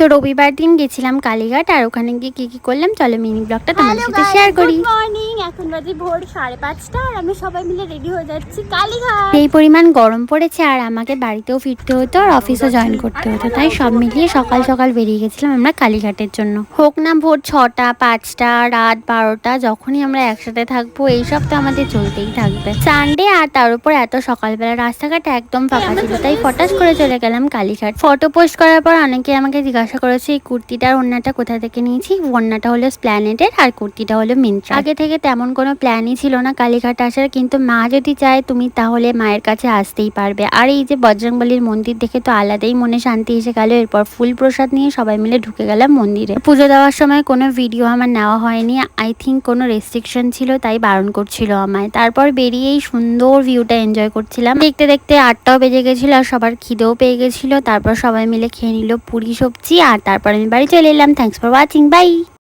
তো রবিবার দিন গেছিলাম কালীঘাট আর ওখানে গিয়ে কি কি করলাম? চলো মিনি ব্লগটা তোমাদের সাথে শেয়ার করি। গুড মর্নিং এখন বাজে ভোর সাড়ে পাঁচটা আর আমি সবাই মিলে রেডি হয়ে যাচ্ছি কালীঘাট। এই পরিমাণ গরম পড়েছে আর আমাকে বাড়িতেও ফিরতে হতো আর অফিসও জয়েন করতে হতো তাই সব মিলিয়ে সকাল সকাল বেরিয়ে গেছিলাম আমরা কালীঘাটের জন্য। হোক না ভোর ছটা পাঁচটা রাত বারোটা যখনই আমরা একসাথে থাকব এইসব তো আমাদের চলতেই থাকবে। সানডে আর তার উপর এত সকালবেলা রাস্তাঘাট একদম ফাঁকা ছিল তাই ফটাস করে চলে গেলাম কালীঘাট। ফটো পোস্ট করার পর অনেকে আমাকে জিজ্ঞাসা করেছে এই কুর্তিটার ওড়নাটা কোথা থেকে নিয়েছি? ওড়নাটা হলো স্প্ল্যানেটের আর কুর্তিটা হলো মিন্ত্রা আগে থেকে তেমন কোনো প্ল্যানই ছিল না কালীঘাট আসার, কিন্তু মা যদি চায় তুমি তাহলে মায়ের কাছে আসতেই পারবে। আর এই যে বজরংবলির মন্দির দেখে তো আলাদাই মনে শান্তি এসে গেল, এরপর ফুল প্রসাদ নিয়ে সবাই মিলে ঢুকে গেলাম মন্দিরে। পুজো দেওয়ার সময় কোনো ভিডিও আমার নেওয়া হয়নি আই থিঙ্ক কোনো রেস্ট্রিকশন ছিল, তাই বারণ করছিল আমায়। তারপর বেরিয়েই সুন্দর ভিউটা এনজয় করছিলাম। দেখতে দেখতে আটটাও বেজে গেছিল আর সবার খিদেও পেয়ে গেছিল, তারপর সবাই মিলে খেয়ে নিল পুরি সবজি। আর তারপর আমি বাড়ি চলে এলাম। Thanks for watching by